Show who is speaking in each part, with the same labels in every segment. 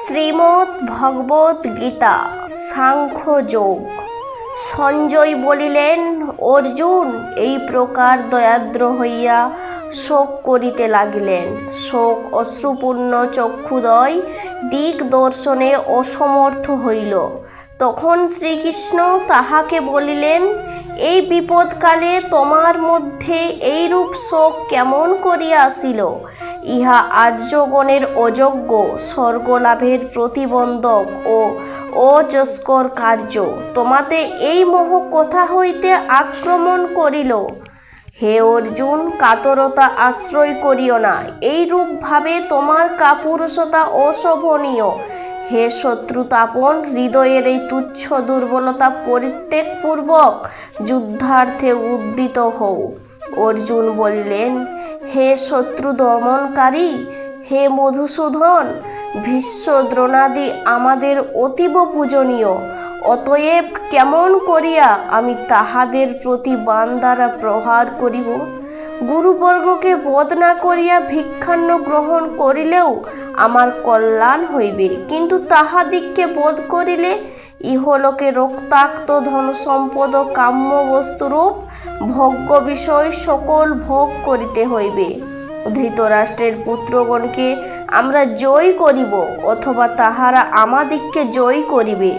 Speaker 1: শ্রীমদ্ ভগবত গীতা, সাংখ্য যোগ। সঞ্জয় বলিলেন, অর্জুন, এই প্রকার দয়াদ্র হইয়া শোক করিতে লাগিলেন। শোক অশ্রুপূর্ণ চক্ষুদয় দিক দর্শনে অসমর্থ হইল। তখন শ্রীকৃষ্ণ তাহাকে বলিলেন এই বিপদকালে তোমার মধ্যে এইরূপ শোক কেমন করিয়া আসিল? ইহা আর্যগণের অযোগ্য, স্বর্গলাভের প্রতিবন্ধক ও অযস্কর কার্য। তোমাতে এই মোহ কোথা হইতে আক্রমণ করিল। হে অর্জুন, কাতরতা আশ্রয় করিও না। এইরূপভাবে তোমার কাপুরুষতা অশোভনীয়। হে শত্রুতাপন হৃদয়ের এই তুচ্ছ দুর্বলতা পরিত্যাগপূর্বক যুদ্ধার্থে উদ্দিত হও। অর্জুন বলিলেন, হে শত্রু দমনকারী, হে মধুসূদন, ভীষ্ম দ্রোণাদি আমাদের অতীব পূজনীয়, অতএব কেমন করিয়া আমি তাহাদের প্রতি বান দ্বারা প্রহার করিব? গুরুবর্গকে বধ না করিয়া ভিক্ষান্ন গ্রহণ করিলেও আমার কল্যাণ হইবে। কিন্তু তাহাদিগকে বধ করিলে ইহলোকে রক্তাক্ত ধন সম্পদ কাম্য বস্তুরূপ ভোগ্য বিষয় সকল ভোগ করিতে হইবে। ধৃতরাষ্ট্রের পুত্রগণকে আমরা জয় করিব অথবা তাহারা আমাদিগকে জয় করিবে।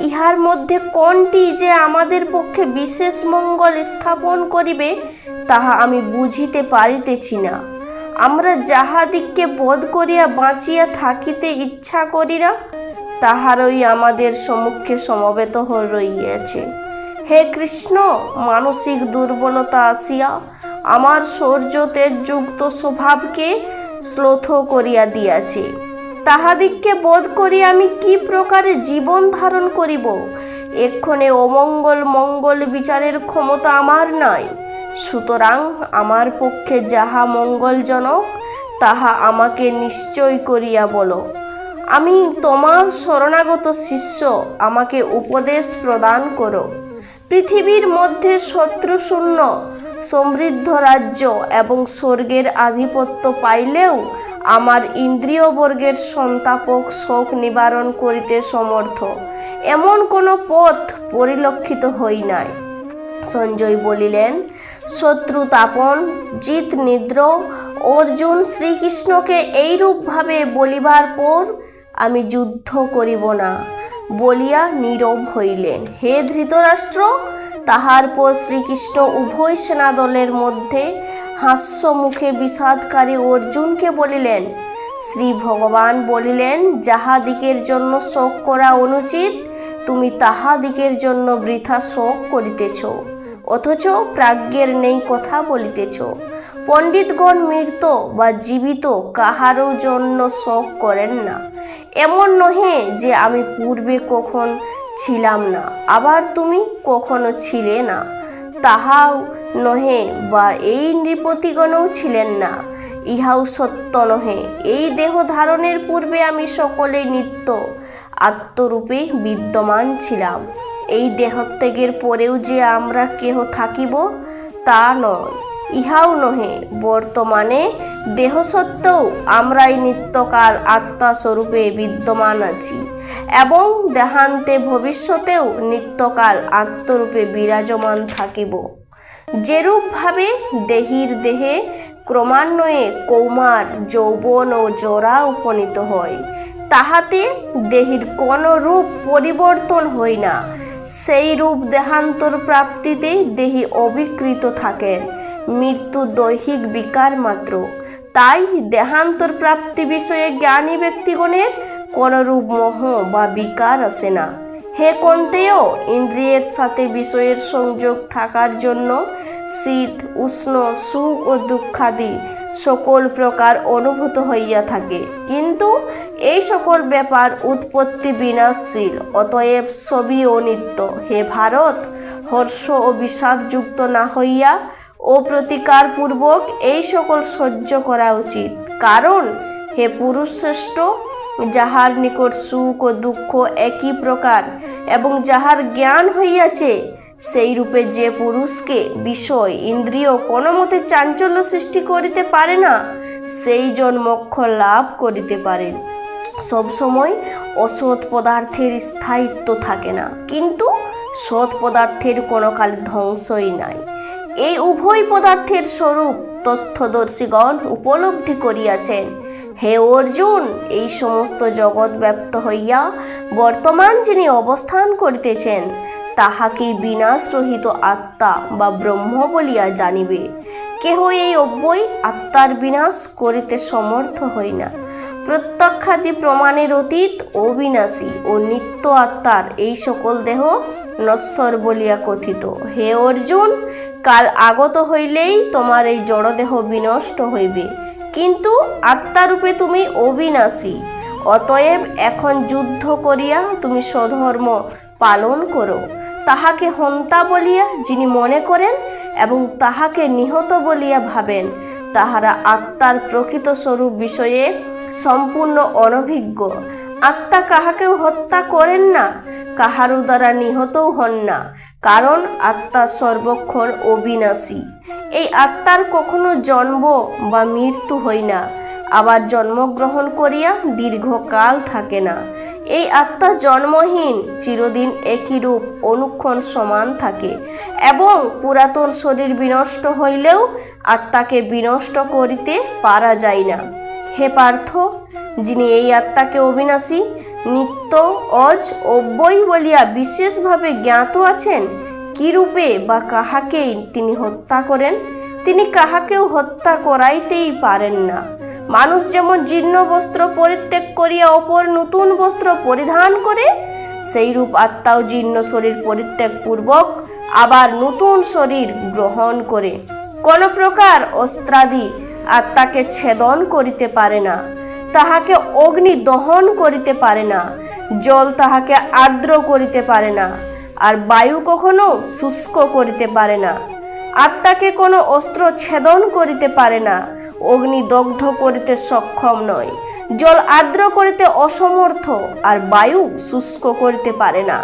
Speaker 1: ইহার মধ্যে কোনটি যে আমাদের পক্ষে বিশেষ মঙ্গল স্থাপন করিবে তাহা আমি বুঝিতে পারিতেছি না। আমরা যাহাদিগকে বোধ করিয়া বাঁচিয়া থাকিতে ইচ্ছা করি না, তাহারই আমাদের সম্মুখে সমবেত রইয়াছে হে কৃষ্ণ, মানসিক দুর্বলতা আসিয়া আমার শৌর্য তেজযুক্ত স্বভাবকে শ্লোথ করিয়া দিয়াছে। তাহাদিগকে বোধ করি আমি কি প্রকারে জীবন ধারণ করিব? এক্ষণে অমঙ্গল মঙ্গল বিচারের ক্ষমতা আমার নাই। সুতরাং আমার পক্ষে যাহা মঙ্গলজনক, তাহা আমাকে নিশ্চয় করিয়া বলো। আমি তোমার শরণাগত শিষ্য, আমাকে উপদেশ প্রদান করো। পৃথিবীর মধ্যে শত্রুশূন্য, সমৃদ্ধ রাজ্য এবং স্বর্গের আধিপত্য পাইলেও আমার ইন্দ্রিয়বর্গের সন্তাপক শোক নিবারণ করিতে সমর্থ। এমন কোনো পথ পরিলক্ষিত হই নাই। সঞ্জয় বলিলেন শত্রু তাপন জিত, নিদ্র, অর্জুন শ্রীকৃষ্ণকে এইরূপভাবে বলিবার পর আমি যুদ্ধ করিব না। বলিয়া নীরব হইলেন। হে ধৃতরাষ্ট্র, তাহার পর শ্রীকৃষ্ণ উভয় সেনাদলের মধ্যে হাস্য মুখে বিষাদকারী অর্জুনকে বলিলেন, শ্রী ভগবান বলিলেন যাহাদিকের জন্য শোক করা অনুচিত, তুমি তাহাদিকের জন্য বৃথা শোক করিতেছ। অথচ প্রাজ্ঞের নেই কথা বলিতেছ। পণ্ডিতগণ মৃত বা জীবিত কাহারও জন্য শোক করেন না। এমন নহে যে আমি পূর্বে কখন ছিলাম না, আবার তুমি কখনো ছিলে না। তাহাও নহে বা এই নৃপতিগণও ছিলেন না, ইহাও সত্য নহে। এই দেহ ধারণের পূর্বে আমি সকলে নিত্য, আত্মরূপে বিদ্যমান ছিলাম। এই দেহত্যাগের পরেও যে আমরা কেহ থাকিব, তা নয়। ইহাও নহে, বর্তমানে দেহ সত্ত্বেও আমরাই নিত্যকাল আত্মাস্বরূপে বিদ্যমান আছি এবং দেহান্তে ভবিষ্যতেও নিত্যকাল আত্মরূপে বিরাজমান থাকিব। যেরূপভাবে দেহির দেহে ক্রমান্বয়ে কৌমার, যৌবন ও জোড়া উপনীত হয়, তাহাতে দেহির কোনো রূপ পরিবর্তন হয় না। সেই রূপ দেহান্তর প্রাপ্তিতেই দেহি অবিকৃত থাকেন মৃত্যু দৈহিক বিকার মাত্র। তাই দেহান্তর প্রাপ্তি বিষয়ে জ্ঞানী ব্যক্তিগণের কোনো রূপ মোহ বা বিকার আসে না। হে কন্তেয়, ইন্দ্রিয়ের সাথে বিষয়ের সংযোগ থাকার জন্য শীত, উষ্ণ, সুখ ও দুঃখাদি সকল প্রকার অনুভূত হইয়া থাকে। কিন্তু এই সকল ব্যাপার উৎপত্তি বিনাশশীল, অতএব সবই অনিত্য হে ভারত, হর্ষ ও বিষাদযুক্ত না হইয়া ও প্রতিকারপূর্বক এই সকল সহ্য করা উচিত। কারণ হে পুরুষ শ্রেষ্ঠ, যাহার নিকট সুখ ও দুঃখ একই প্রকার এবং যাহার জ্ঞান হইয়াছে সেই রূপে যে পুরুষকে বিষয়, ইন্দ্রিয় কোনো মতে চাঞ্চল্য সৃষ্টি করিতে পারে না, সেই জন মোক্ষ লাভ করিতে পারেন সবসময় অসৎ পদার্থের স্থায়িত্ব থাকে না, কিন্তু সৎ পদার্থের কোনো কাল ধ্বংসই নাই। এই উভয় পদার্থের স্বরূপ তথ্যদর্শীগণ উপলব্ধি করিয়াছেন। হে অর্জুন, এই সমস্ত জগৎ ব্যপ্ত হইয়া বর্তমান যিনি অবস্থান করিতেছেন তাহাকে বিনাশরহিত আত্মা বা ব্রহ্ম বলিয়া জানিবে। কেহ এই অব্যয় আত্মার বিনাশ করিতে সমর্থ হই না। প্রত্যক্ষাদি প্রমাণের অতীত অবিনাশী ও নিত্য আত্মার এই সকল দেহ নশ্বর বলিয়া কথিত। হে অর্জুন, কাল আগত হইলেই তোমার এই জড়দেহ বিনষ্ট হইবে। কিন্তু আত্মারূপে তুমি অবিনাশী। অতএব এখন যুদ্ধ করিয়া তুমি স্বধর্ম পালন করো। তাহাকে হন্তা বলিয়া যিনি মনে করেন এবং তাহাকে নিহত বলিয়া ভাবেন, তাহারা আত্মার প্রকৃত স্বরূপ বিষয়ে সম্পূর্ণ অনভিজ্ঞ। আত্মা কাহাকেও হত্যা করেন না, কাহারও দ্বারা নিহতও হন না, কারণ আত্মা সর্বক্ষণ অবিনাশী। এই আত্মার কখনো জন্ম বা মৃত্যু হয় না, আবার জন্মগ্রহণ করিয়া দীর্ঘকাল থাকে না। এই আত্মা জন্মহীন, চিরদিন একই রূপ, অনুক্ষণ সমান থাকে এবং পুরাতন শরীর বিনষ্ট হইলেও আত্মাকে বিনষ্ট করিতে পারা যায় না। হে পার্থ, যিনি এই আত্মাকে অবিনাশী, নিত্য, অজ অব্যয় বলিয়া বিশেষভাবে জ্ঞাত আছেন রূপে বা কাহাকেই তিনি হত্যা করেন? তিনি কাহাকেও হত্যা করাইতেই পারেন না। মানুষ যেমন জীর্ণ বস্ত্র পরিত্যাগ করিয়া অপর নতুন বস্ত্র পরিধান করে সেই রূপ আত্মাও জীর্ণ শরীর পরিত্যাগ পূর্বক আবার নতুন শরীর গ্রহণ করে। কোন প্রকার অস্ত্রাদি আত্মাকে ছেদন করিতে পারে না, তাহাকে অগ্নি দহন করিতে পারে না, জল তাহাকে আর্দ্র করিতে পারে না, আর বায়ু কখনো শুষ্ক করিতে পারে না। আত্মাকে কোনো অস্ত্র ছেদন করিতে পারে না অগ্নি দগ্ধ করিতে সক্ষম নয়। জল আর্দ্র করিতে অসমর্থ, আর বায়ু শুষ্ক করিতে পারে না।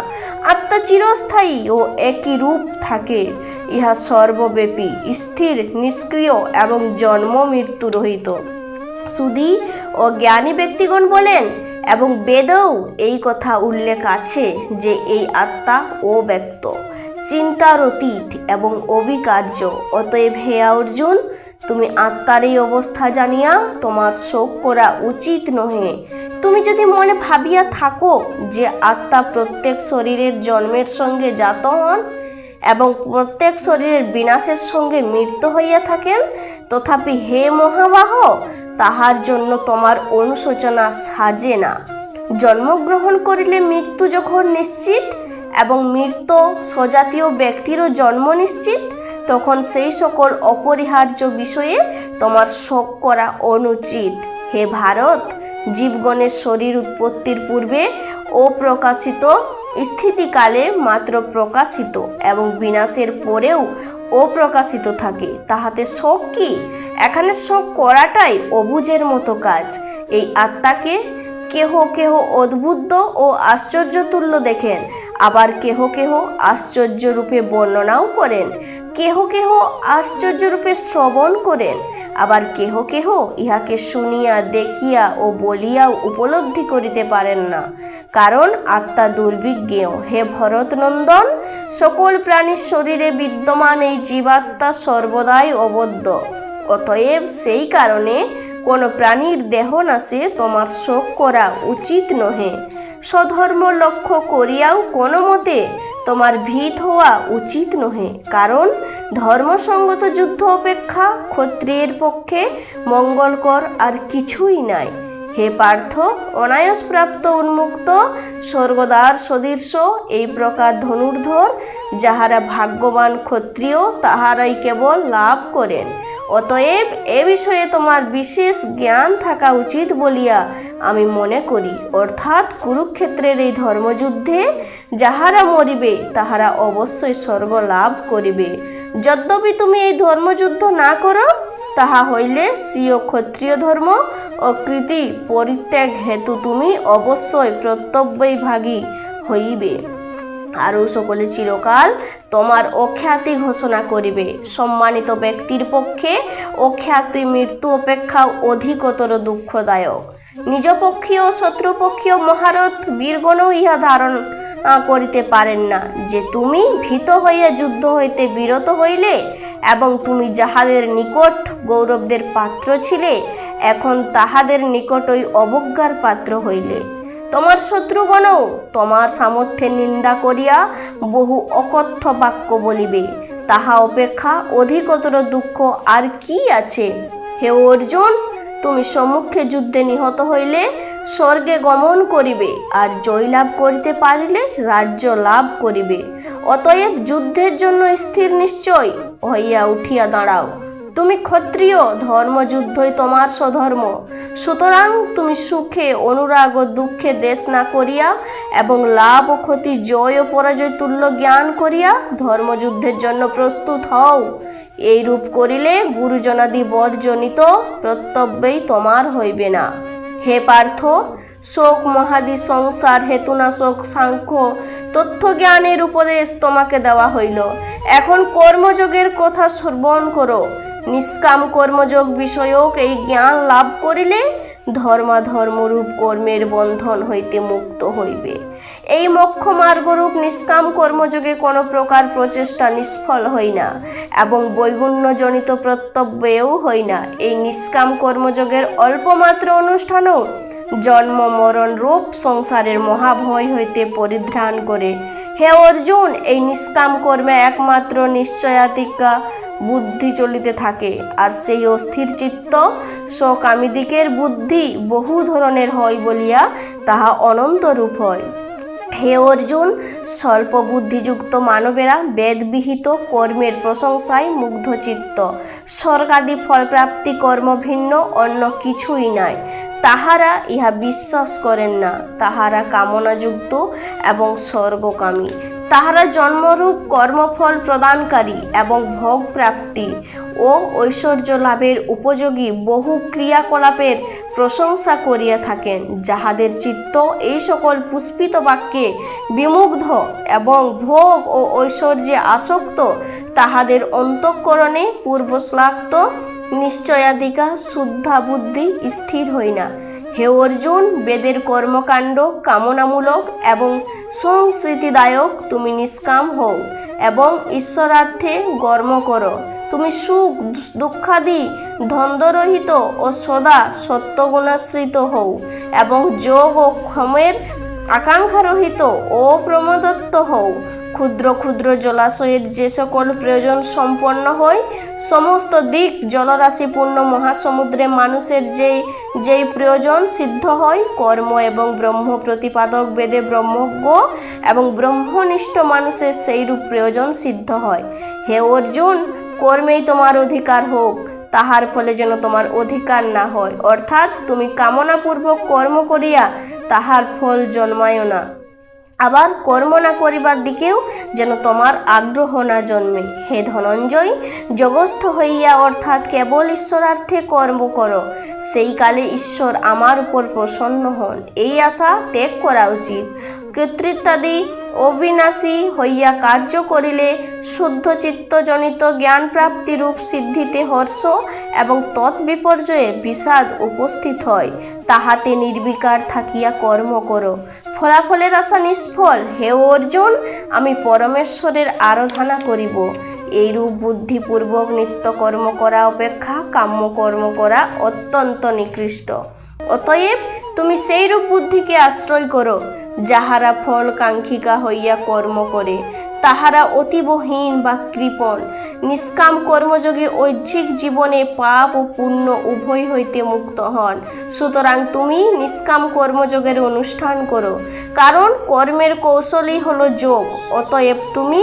Speaker 1: আত্মা চিরস্থায়ী ও একই রূপ থাকে। ইহা সর্বব্যাপী, স্থির, নিষ্ক্রিয় এবং জন্ম মৃত্যু রহিত। সুধী ও জ্ঞানী ব্যক্তিগণ বলেন, এবং বেদেও এই কথা উল্লেখ আছে যে এই আত্মা ও ব্যক্ত চিন্তার অতীত এবং অবিকার্য, অতএব হে অর্জুন তুমি আত্মার এই অবস্থা জানিয়া তোমার শোক করা উচিত নহে। তুমি যদি মনে ভাবিয়া থাকো যে আত্মা প্রত্যেক শরীরের জন্মের সঙ্গে জাত হন এবং প্রত্যেক শরীরের বিনাশের সঙ্গে মৃত্যু হইয়া থাকেন, তথাপি হে মহাবাহ, তাহার জন্য তোমার অনুশোচনা সাজে না। জন্মগ্রহণ করিলে মৃত্যু যখন নিশ্চিত এবং মৃত্যু স্বজাতীয় ব্যক্তিরও জন্ম নিশ্চিত তখন সেই সকল অপরিহার্য বিষয়ে তোমার শোক করা অনুচিত। হে ভারত, জীবগণের শরীর উৎপত্তির পূর্বে অপ্রকাশিত, স্থিতিকালে মাত্র প্রকাশিত এবং বিনাশের পরেও অপ্রকাশিত থাকে। তাহাতে শোক কি? এখানে শোক করাটাই অবুজের মতো কাজ। এই আত্মাকে কেহ কেহ অদ্ভুত ও আশ্চর্যতুল্য দেখেন, আবার কেহ কেহ আশ্চর্যরূপে বর্ণনাও করেন। কেহ কেহ আশ্চর্যরূপে শ্রবণ করেন, আবার কেহ কেহ ইহাকে শুনিয়া, দেখিয়া ও বলিয়াও উপলব্ধি করিতে পারেন না। কারণ আত্মা দুর্বিজ্ঞেয় হে ভরতনন্দন, সকল প্রাণীর শরীরে বিদ্যমান এই জীবাত্মা সর্বদাই অবদ্ধ। অতএব সেই কারণে কোনো প্রাণীর দেহ নাশে তোমার শোক করা উচিত নহে। স্বধর্ম লক্ষ্য করিয়াও কোনো মতে তোমার ভীত হওয়া উচিত নহে, কারণ ধর্মসঙ্গত যুদ্ধ অপেক্ষা ক্ষত্রিয়ের পক্ষে মঙ্গলকর আর কিছুই নাই। হে পার্থ, অনায়াসপ্রাপ্ত উন্মুক্ত, স্বর্গদ্বার সদৃশ, এই প্রকার ধনুর্ধর, যাহারা ভাগ্যবান ক্ষত্রিয়, তাহারাই কেবল লাভ করেন। অতএব এ বিষয়ে তোমার বিশেষ জ্ঞান থাকা উচিত বলিয়া আমি মনে করি, অর্থাৎ কুরুক্ষেত্রের এই ধর্মযুদ্ধে যাহারা মরিবে, তাহারা অবশ্যই স্বর্গ লাভ করিবে। যদ্যপি তুমি এই ধর্মযুদ্ধ না করো, তাহা হইলে স্বীয় ক্ষত্রিয় ধর্ম ও কৃতি পরিত্যাগ হেতু তুমি অবশ্যই প্রত্যব্যই ভাগী হইবে। আরও সকলে চিরকাল তোমার অখ্যাতি ঘোষণা করিবে। সম্মানিত ব্যক্তির পক্ষে অখ্যাতি, মৃত্যু অপেক্ষা অধিকতর দুঃখদায়ক। নিজপক্ষীয়, শত্রুপক্ষীয় মহারথ বীরগণও ইহা ধারণ করিতে পারেন না। যে তুমি ভীত হইয়া যুদ্ধ হইতে বিরত হইলে এবং তুমি যাহাদের নিকট গৌরবদের পাত্র ছিলে, এখন তাহাদের নিকট ওই অবজ্ঞার পাত্র হইলে। তোমার শত্রুগণও তোমার সামর্থ্যে নিন্দা করিয়া বহু অকথ্য বাক্য বলিবে। তাহা অপেক্ষা অধিকতর দুঃখ আর কি আছে? হে অর্জুন তুমি সম্মুখে যুদ্ধে নিহত হইলে স্বর্গে গমন করিবে আর জয়লাভ করিতে পারিলে রাজ্য লাভ করিবে। অতএব যুদ্ধের জন্য স্থির নিশ্চয় হইয়া উঠিয়া দাঁড়াও। তুমি ক্ষত্রিয়, ধর্মযুদ্ধই তোমার স্বধর্ম। সুতরাং তুমি সুখে, অনুরাগ ও দুঃখে দেশ না করিয়া এবং লাভ ও ক্ষতি, জয় ও পরাজয় তুল্য জ্ঞান করিয়া ধর্মযুদ্ধের জন্য প্রস্তুত হও। এই রূপ করিলে গুরুজনাদি বধজনিত প্রত্যব্যই তোমার হইবে না। হে পার্থ, শোক মহাদি সংসার, হেতুনাশক, সাংখ্য তথ্য জ্ঞানের উপদেশ তোমাকে দেওয়া হইল। এখন কর্মযোগের কথা শ্রবণ করো। নিষ্কাম কর্মযোগ বিষয়ক এই জ্ঞান লাভ করিলে ধর্মাধর্মরূপ কর্মের বন্ধন হইতে মুক্ত হইবে। এই মোক্ষ মার্গরূপ নিষ্কাম কর্মযোগে কোনো প্রকার প্রচেষ্টা নিষ্ফল হই না এবং বৈগুণ্যজনিত প্রত্যব্যেও হই না। এই নিষ্কাম কর্মযোগের অল্পমাত্র অনুষ্ঠানও জন্ম, মরণ রূপ সংসারের মহাভয় হইতে পরিত্রাণ করে। হে অর্জুন, এই নিষ্কাম কর্মে একমাত্র নিশ্চয়াতিকা বুদ্ধি চলিতে থাকে আর সেই অস্থির চিত্ত স্বকামিদিকের বুদ্ধি বহু ধরনের হয় বলিয়া তাহা অনন্ত রূপ হয়। হে অর্জুন স্বল্প বুদ্ধিযুক্ত মানবেরা বেদবিহিত কর্মের প্রশংসায় মুগ্ধচিত্ত। স্বর্গাদি ফলপ্রাপ্তি কর্ম ভিন্ন, অন্য কিছুই নাই। তাহারা ইহা বিশ্বাস করেন না, তাহারা কামনাযুক্ত এবং স্বর্গকামী। তাহারা জন্মরূপ কর্মফল প্রদানকারী এবং ভোগ প্রাপ্তি ও ঐশ্বর্য লাভের উপযোগী বহু ক্রিয়াকলাপের প্রশংসা করিয়া থাকেন, যাহাদের চিত্ত এই সকল পুষ্পিত বাক্যে বিমুগ্ধ এবং ভোগ ও ঐশ্বর্যে আসক্ত, তাহাদের অন্তঃকরণে পূর্বশ্লাক্ত নিশ্চয়াধিকা শুদ্ধা বুদ্ধি স্থির হই না হে অর্জুন, বেদের কর্মকাণ্ড কামনামূলক এবং সংস্কৃতিদায়ক, তুমি নিষ্কাম হও এবং ঈশ্বরার্থে গর্ম করো। তুমি সুখ, দুঃখাদি, ধন্দরহিত ও সদা সত্যগুণাশ্রিত হও এবং যোগ ও ক্ষমের আকাঙ্ক্ষারহিত ও প্রমদত্ত হও। ক্ষুদ্র ক্ষুদ্র জলাশয়ের যে সকল প্রয়োজন সম্পন্ন হয়, সমস্ত দিক জলরাশিপূর্ণ মহাসমুদ্রে মানুষের যেই যেই প্রয়োজন সিদ্ধ হয়, কর্ম এবং ব্রহ্ম প্রতিপাদক বেদে ব্রহ্মজ্ঞ এবং ব্রহ্মনিষ্ঠ মানুষের সেইরূপ প্রয়োজন সিদ্ধ হয়। হে অর্জুন, কর্মেই তোমার অধিকার হোক। তাহার ফলে যেন তোমার অধিকার না হয়। অর্থাৎ তুমি কামনাপূর্বক কর্ম করিয়া তাহার ফল জন্মায় না। আবার কর্ম না করিবার দিকেও যেন তোমার আগ্রহ না জন্মে। হে ধনঞ্জয়, জগস্থ হইয়া অর্থাৎ কেবল ঈশ্বরার্থে কর্ম করো। সেই কালে ঈশ্বর আমার উপর প্রসন্ন হন। এই আশা ত্যাগ করা উচিত। কর্তৃত্বাদি অবিনাশী হইয়া কার্য করিলে শুদ্ধ চিত্তজনিত জ্ঞান প্রাপ্তিরূপ সিদ্ধিতে হর্ষ এবং তৎবিপর্যয়ে বিষাদ উপস্থিত হয়। তাহাতে নির্বিকার থাকিয়া কর্ম করো। ফলাফলের আশা নিষ্ফল। হে অর্জুন, আমি পরমেশ্বরের আরাধনা করিব। এইরূপ বুদ্ধিপূর্বক নিত্যকর্ম করা অপেক্ষা কাম্য কর্ম করা অত্যন্ত নিকৃষ্ট। অতএব তুমি সেইরূপ বুদ্ধিকে আশ্রয় করো, যাহারা ফল কাঙ্ক্ষিকা হইয়া কর্ম করে, তাহারা অতীবহীন বা কৃপণ। নিষ্কাম কর্মযোগে ঐচ্ছিক জীবনে পাপ ও পুণ্য উভয় হইতে মুক্ত হন। সুতরাং তুমি নিষ্কাম কর্মযোগের অনুষ্ঠান করো। কারণ কর্মের কৌশলই হলো যোগ, অতএব তুমি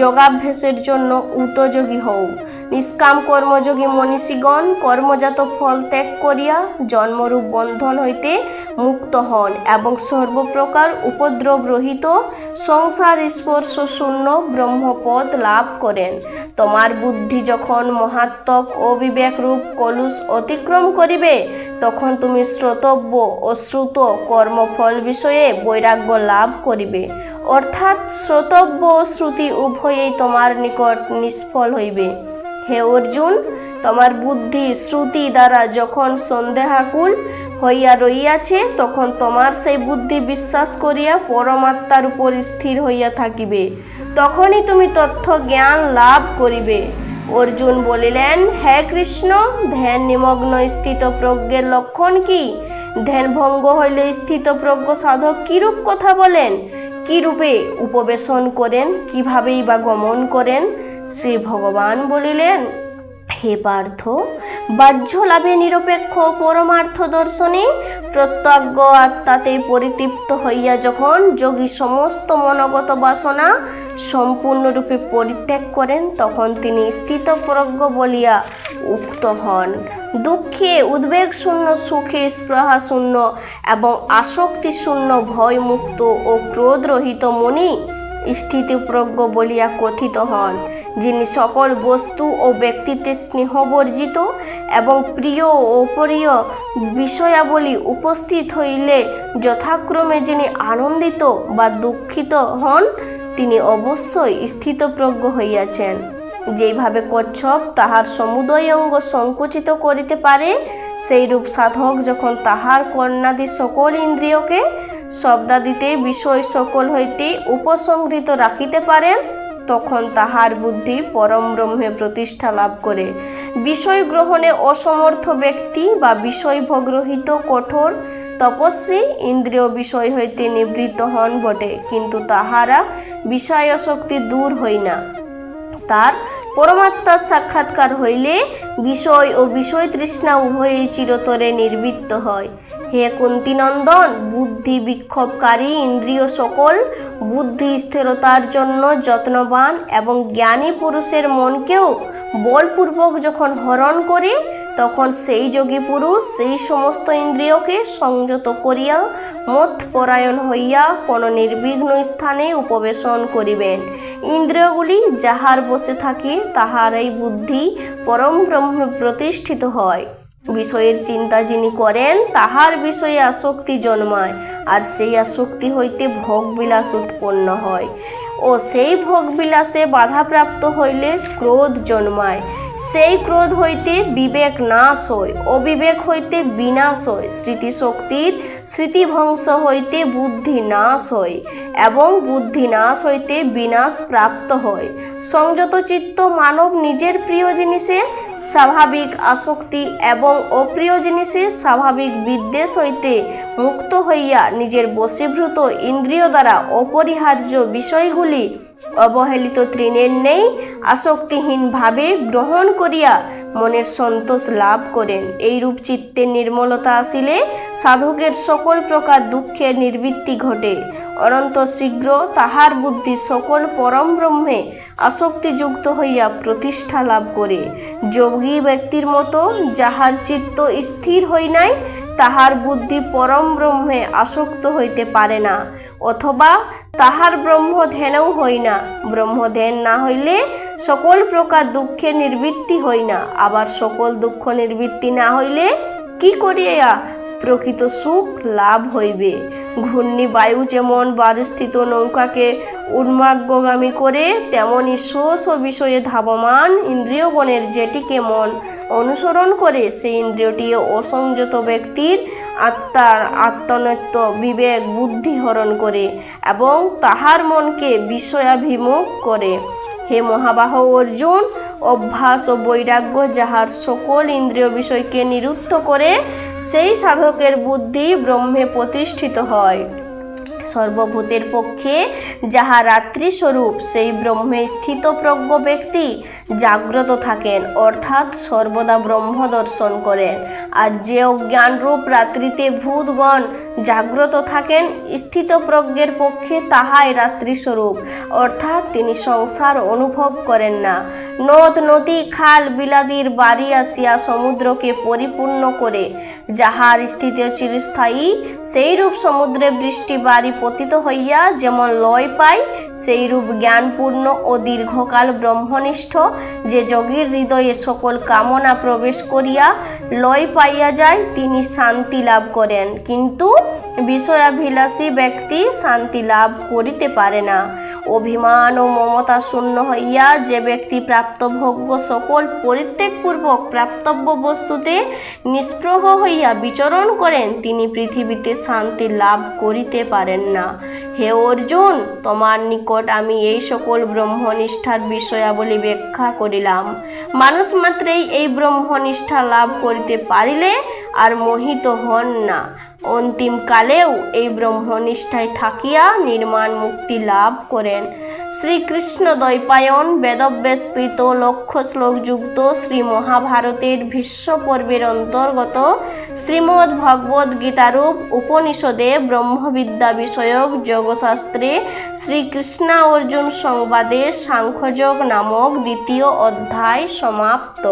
Speaker 1: যোগাভ্যাসের জন্য উতযোগী হও। নিষ্কাম কর্মযোগী মনীষীগণ কর্মজাত ফল ত্যাগ করিয়া জন্মরূপ বন্ধন হইতে মুক্ত হন এবং সর্বপ্রকার উপদ্রব রহিত সংসার স্পর্শ শূন্য ব্রহ্মপদ লাভ করেন। তোমার বুদ্ধি যখন মহাত্মক ও বিবেকরূপ কলুষ অতিক্রম করিবে, তখন তুমি শ্রোতব্য ও শ্রুত কর্মফল বিষয়ে বৈরাগ্য লাভ করিবে। অর্থাৎ শ্রোতব্য শ্রুতি উভয়েই তোমার নিকট নিষ্ফল হইবে। হে অর্জুন, তোমার বুদ্ধি শ্রুতি দ্বারা যখন সন্দেহাকুল হইয়া রইয়াছে তখন তোমার সেই বুদ্ধি বিশ্বাস করিয়া পরমাত্মার উপর স্থির হইয়া থাকিবে। তখনই তুমি তথ্য জ্ঞান লাভ করিবে। অর্জুন বলিলেন, হে কৃষ্ণ, ধ্যান নিমগ্ন স্থিত প্রজ্ঞের লক্ষণ কি? ধ্যান ভঙ্গ হইলে স্থিত প্রজ্ঞ সাধক কিরূপ কথা বলেন? কি রূপে উপবেশন করেন? কিভাবেই বা গমন করেন? শ্রী ভগবান বলিলেন, হে পার্থ বাহ্য লাভে নিরপেক্ষ পরমার্থ দর্শনে প্রত্যজ্ঞ আত্মাতে পরিতৃপ্ত হইয়া যখন যোগী সমস্ত মনোগত বাসনা সম্পূর্ণরূপে পরিত্যাগ করেন, তখন তিনি স্থিতপ্রজ্ঞ বলিয়া উক্ত হন, দুঃখে উদ্বেগ শূন্য, সুখে স্পৃহা শূন্য এবং আসক্তি শূন্য, ভয়মুক্ত ও ক্রোধরহিত মনি স্থিতিপ্রজ্ঞ বলিয়া কথিত হন, যিনি সকল বস্তু ও ব্যক্তিতে স্নেহবর্জিত এবং প্রিয় ও অপ্রিয় বিষয়াবলী উপস্থিত হইলে যথাক্রমে যিনি আনন্দিত বা দুঃখিত হন, তিনি অবশ্যই স্থিতপ্রজ্ঞ হইয়াছেন। যেইভাবে কচ্ছপ তাহার সমুদয় অঙ্গ সংকুচিত করিতে পারে সেই রূপ সাধক যখন তাহার কন্যাদি সকল ইন্দ্রিয়কে শব্দাদিতে বিষয় সকল হইতে উপসংহৃত রাখিতে পারেন তখন তাহার বুদ্ধি পরম ব্রহ্মে প্রতিষ্ঠা লাভ করে। বিষয় গ্রহণে অসমর্থ ব্যক্তি বা বিষয় ভগ্রহিত কঠোর তপস্বী ইন্দ্রিয় বিষয় হইতে নিবৃত্ত হন বটে, কিন্তু তাহারা বিষয় বিষয়াসক্তি দূর হই না। তার পরমাত্মার সাক্ষাৎকার হইলে বিষয় ও বিষয় তৃষ্ণা উভয়ই চিরতরে নির্বৃত্ত হয়। হে কুন্তিনন্দন, বুদ্ধি বিক্ষোভকারী ইন্দ্রিয় সকল, বুদ্ধি স্থিরতার জন্য যত্নবান এবং জ্ঞানী পুরুষের মনকেও বলপূর্বক যখন হরণ করে, তখন সেই যোগী পুরুষ সেই সমস্ত ইন্দ্রিয়কে সংযত করিয়া মত পরায়ণ হইয়া কোনো নির্বিঘ্ন স্থানে উপবেশন করিবেন। ইন্দ্রিয়গুলি যাহার বসে থাকে, তাহার এই বুদ্ধি পরম ব্রহ্মে প্রতিষ্ঠিত হয়। বিষয়ের চিন্তা যিনি করেন, তাহার বিষয়ে আসক্তি জন্মায়, আর সেই আসক্তি হইতে ভোগবিলাস উৎপন্ন হয়। ও সেই ভোগবিলাসে বাধাপ্রাপ্ত হইলে ক্রোধ জন্মায়। সেই ক্রোধ হইতে বিবেক নাশ হয়, অবিবেক হইতে বিনাশ হয়, স্মৃতিশক্তির স্মৃতিভংশ হইতে বুদ্ধি নাশ হয় এবং বুদ্ধি নাশ হইতে বিনাশ প্রাপ্ত হয়। সংযত চিত্ত মানব নিজের প্রিয় জিনিসে স্বাভাবিক আসক্তি এবং অপ্রিয় জিনিসে স্বাভাবিক বিদ্বেষ হইতে মুক্ত হইয়া নিজের বশীভূত ইন্দ্রিয় দ্বারা অপরিহার্য বিষয়গুলি অবহেলিত তৃণের নেই আসক্তিহীনভাবে গ্রহণ করিয়া মনের সন্তোষ লাভ করেন। এইরূপ চিত্তের নির্মলতা আসিলে সাধকের সকল প্রকার দুঃখের নির্বৃত্তি ঘটে। অনন্ত শীঘ্র তাহার বুদ্ধি সকল পরম ব্রহ্মে আসক্তিযুক্ত হইয়া প্রতিষ্ঠা লাভ করে। যোগী ব্যক্তির মতো যাহার চিত্ত স্থির হই নাই, তাহার বুদ্ধি পরম ব্রহ্মে আসক্ত হইতে পারে না। অথবা তাহার ব্রহ্ম ধ্যানও হই না। ব্রহ্ম ধ্যান না হইলে সকল প্রকার দুঃখে নিবৃত্তি হই না। আবার সকল দুঃখ নিবৃত্তি না হইলে কি করিয়া প্রকৃত সুখ লাভ হইবে? ঘূর্ণি বায়ু যেমন বারস্থিত নৌকাকে উন্মাগ্যগামী করে, তেমনি স্ব বিষয়ে ধাবমান ইন্দ্রিয়গণের যেটিকে মন অনুসরণ করে সেই ইন্দ্রিয়টি অসংযত ব্যক্তির আত্মার আত্মনত্ব বিবেক বুদ্ধি হরণ করে এবং তাহার মনকে বিষয়াভিমুখ করে। হে মহাবাহ অর্জুন, অভ্যাস ও বৈরাগ্য যাহার সকল ইন্দ্রিয় বিষয়কে নিরুদ্ধ করে, সেই সাধকের বুদ্ধি ব্রহ্মে প্রতিষ্ঠিত হয়। সর্বভূতের পক্ষে যাহা রাত্রি স্বরূপ সেই ব্রহ্মে স্থিত প্রজ্ঞ ব্যক্তি জাগ্রত থাকেন, অর্থাৎ সর্বদা ব্রহ্ম দর্শন করেন। আর যে অজ্ঞানরূপ রাত্রিতে ভূতগণ জাগ্রত থাকেন, স্থিত প্রজ্ঞের পক্ষে তাহাই রাত্রি স্বরূপ অর্থাৎ তিনি সংসার অনুভব করেন না। নদ, নদী, খাল, বিলাদির বাড়ি আসিয়া সমুদ্রকে পরিপূর্ণ করে, যাহার স্থিতি চিরস্থায়ী, সেইরূপ সমুদ্রে বৃষ্টি বাড়ি পতিত হইয়া যেমন লয় পায় সেইরূপ জ্ঞানপূর্ণ ও দীর্ঘকাল ব্রহ্মনিষ্ঠ, যে যোগীর হৃদয়ে সকল কামনা প্রবেশ করিয়া লয় পাইয়া যায়, তিনি শান্তি লাভ করেন। কিন্তু বিষয়াভিলাষী ব্যক্তি শান্তি লাভ করিতে পারে না। অভিমান ও মমতা শূন্য হইয়া যে ব্যক্তি প্রাপ্তভোগ্য সকল পরিত্যাগপূর্বক প্রাপ্তব্য বস্তুতে নিস্পৃহ হইয়া বিচরণ করেন, তিনি পৃথিবীতে শান্তি লাভ করিতে পারেন না। হে অর্জুন, তোমার নিকট আমি এই সকল ব্রহ্মনিষ্ঠার বিষয়াবলী ব্যাখ্যা করিলাম। মানুষ মাত্রেই এই ব্রহ্মনিষ্ঠা লাভ করিতে পারিলে আর মোহিত হন না। অন্তিমকালেও এই ব্রহ্মনিষ্ঠায় থাকিয়া নির্মাণ মুক্তি লাভ করেন। শ্রীকৃষ্ণ দ্বৈপায়ন বেদব্যাসকৃত লক্ষ্য শ্লোকযুক্ত শ্রী মহাভারতের ভীষ্ম পর্বের অন্তর্গত শ্রীমদ্ ভগবদ গীতারূপ উপনিষদে ব্রহ্মবিদ্যা বিষয়ক যোগশাস্ত্রে শ্রীকৃষ্ণ অর্জুন সংবাদে সাংখ্যযোগ নামক দ্বিতীয় অধ্যায় সমাপ্ত।